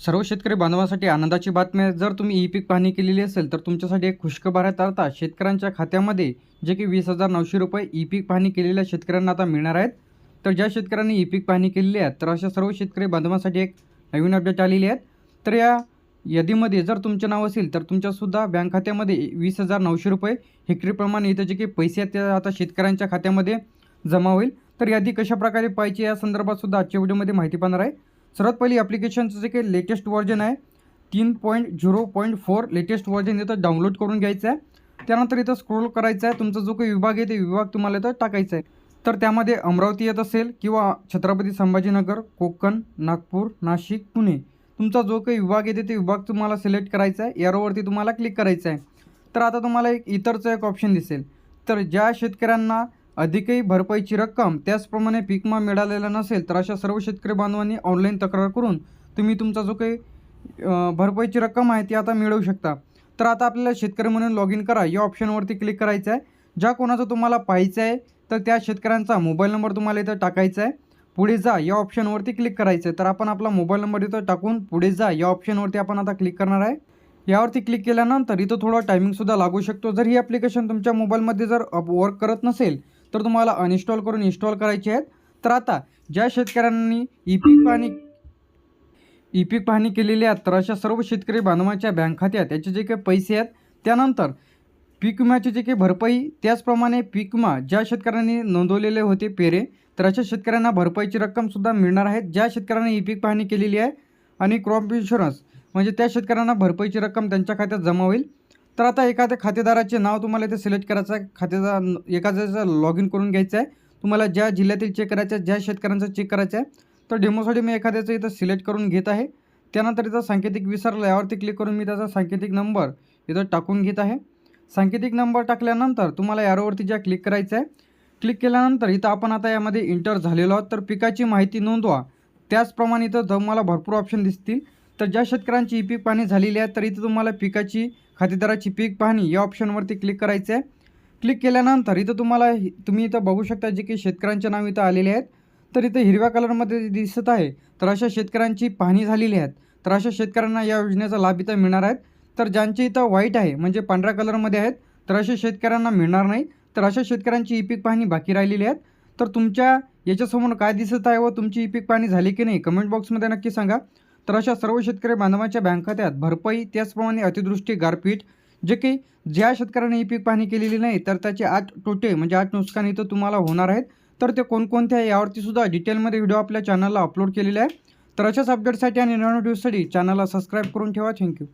सर्व शेतकरी बांधवांसाठी आनंदाची बातमी आहे. जर तुम्ही ई पीक पाहणी केलेली असेल तर तुमच्यासाठी एक खुशखबर आहे तर आता शेतकऱ्यांच्या खात्यामध्ये जे की वीस हजार नऊशे रुपये ई पीक पाहणी केलेल्या शेतकऱ्यांना आता मिळणार आहेत. तर ज्या शेतकऱ्यांनी ई पीक पाहणी केलेली आहे तर अशा सर्व शेतकरी बांधवांसाठी एक नवीन अपडेट आलेली आहेत तर या यादीमध्ये जर तुमचे नाव असेल तर तुमच्यासुद्धा बँक खात्यामध्ये वीस हजार नऊशे रुपये हेक्टरीप्रमाणे इथं जे काही पैसे आहेत ते आता शेतकऱ्यांच्या खात्यामध्ये जमा होईल. तर यादी कशा प्रकारे पाहिजे या संदर्भातसुद्धा आजच्या व्हिडिओमध्ये माहिती पाहणार आहे. सर्वात पहिली ॲप्लिकेशनचं जे काही लेटेस्ट व्हर्जन आहे तीन point zero point four latest version इथं डाउनलोड करून घ्यायचं आहे. त्यानंतर इथं स्क्रोल करायचं आहे. तुमचा जो काही विभाग आहे ते विभाग तुम्हाला इथं टाकायचा आहे. तर त्यामध्ये अमरावती येत असेल किंवा छत्रपती संभाजीनगर कोकण नागपूर नाशिक पुणे. तुमचा जो काही विभाग येते ते विभाग तुम्हाला सिलेक्ट करायचा आहे. यारोवरती तुम्हाला क्लिक करायचं आहे. तर आता तुम्हाला एक इतरचं एक ऑप्शन दिसेल. तर ज्या शेतकऱ्यांना अधिकही भरपाईची रक्कम त्याचप्रमाणे पीकमा मिळालेला नसेल तर अशा सर्व शेतकरी बांधवांनी ऑनलाईन तक्रार करून तुम्ही तुमचा जो काही भरपाईची रक्कम आहे ती आता मिळवू शकता. तर आता आपल्याला शेतकरी म्हणून लॉग इन करा. या ऑप्शनवरती क्लिक करायचं आहे ज्या कोणाचं तुम्हाला पाहायचं आहे तर त्या शेतकऱ्यांचा मोबाईल नंबर तुम्हाला इथं टाकायचा आहे पुढे जा या ऑप्शनवरती क्लिक करायचं आहे तर आपण आपला मोबाईल नंबर इथं टाकून पुढे जा. या ऑप्शनवरती आपण आता क्लिक करणार आहे. यावरती क्लिक केल्यानंतर इथं थोडा टायमिंगसुद्धा लागू शकतो. जर ही ॲप्लिकेशन तुमच्या मोबाईलमध्ये जर वर्क करत नसेल तर तुम्हाला अनइन्स्टॉल करून इन्स्टॉल करायचे आहेत. तर आता ज्या शेतकऱ्यांनी ई पीक पाहणी ई पीक पाहणी केलेली आहे तर अशा सर्व शेतकरी बांधवांच्या बँक खात्यात याचे जे काही पैसे आहेत त्यानंतर पीक विम्याची जे काही भरपाई त्याचप्रमाणे पीक विमा ज्या शेतकऱ्यांनी नोंदवलेले होते पेरे तर अशा शेतकऱ्यांना भरपाईची रक्कमसुद्धा मिळणार आहे. ज्या शेतकऱ्यांनी ई पीक पाहणी केलेली आहे आणि क्रॉप इन्शुरन्स म्हणजे त्या शेतकऱ्यांना भरपाईची रक्कम त्यांच्या खात्यात जमा होईल. तर आता एखाद्या खातेदाराचे नाव तुम्हाला इथे सिलेक्ट करायचं आहे. खातेदार एखाद्याचं लॉग इन करून घ्यायचं आहे. तुम्हाला ज्या जिल्ह्यातील चेक करायचं आहे ज्या शेतकऱ्यांचं चेक करायचं आहे तर डेमोसाठी मी एखाद्याचं इथं सिलेक्ट करून घेत आहे. त्यानंतर इथं सांकेतिक विसरलं यावरती क्लिक करून मी त्याचा सांकेतिक नंबर इथं टाकून घेत आहे. सांकेतिक नंबर टाकल्यानंतर तुम्हाला यारोवरती ज्या क्लिक करायचं आहे क्लिक केल्यानंतर इथं आपण आता यामध्ये इंटर झालेलो आहोत. तर पिकाची माहिती नोंदवा. त्याचप्रमाणे इथं तुम्हाला भरपूर ऑप्शन दिसतील. तर ज्या शेतकऱ्यांची ई पीक पाहणी झालेली आहे तर इथं तुम्हाला पिकाची खातेदाराची पीक पाहणी या ऑप्शनवरती क्लिक करायचं आहे क्लिक केल्यानंतर इथं तुम्हाला तुम्ही इथं बघू शकता जे की शेतकऱ्यांचे नाव इथं आलेले आहेत. तर इथं हिरव्या कलरमध्ये दिसत आहे तर अशा शेतकऱ्यांची पाहणी झालेली आहेत. तर अशा शेतकऱ्यांना या योजनेचा लाभ इथं मिळणार आहेत. तर ज्यांचे इथं व्हाईट आहे म्हणजे पांढऱ्या कलरमध्ये आहेत तर अशा शेतकऱ्यांना मिळणार नाही. तर अशा शेतकऱ्यांची ई पीक पाहणी बाकी राहिलेली आहेत. तर तुमच्या याच्यासमोर काय दिसत आहे व तुमची ई पीक पाहणी झाली की नाही कमेंट बॉक्समध्ये नक्की सांगा. तर अशा सर्व शेतकरी बांधवांच्या बँक खात्यात भरपाई त्याचप्रमाणे अतिदृष्टी गारपीट जे काही ज्या शेतकऱ्याने ही पीक पाहणी केलेली नाही तर त्याचे आठ तोटे म्हणजे आठ नुकसान इथं तुम्हाला होणार आहेत. तर ते कोणकोणते आहे यावरतीसुद्धा डिटेलमध्ये व्हिडिओ आपल्या चॅनलला अपलोड केलेले आहे. तर अशाच अपडेटसाठी आणि नव्या व्हिडिओसाठी चॅनलला सबस्क्राईब करून ठेवा. थँक्यू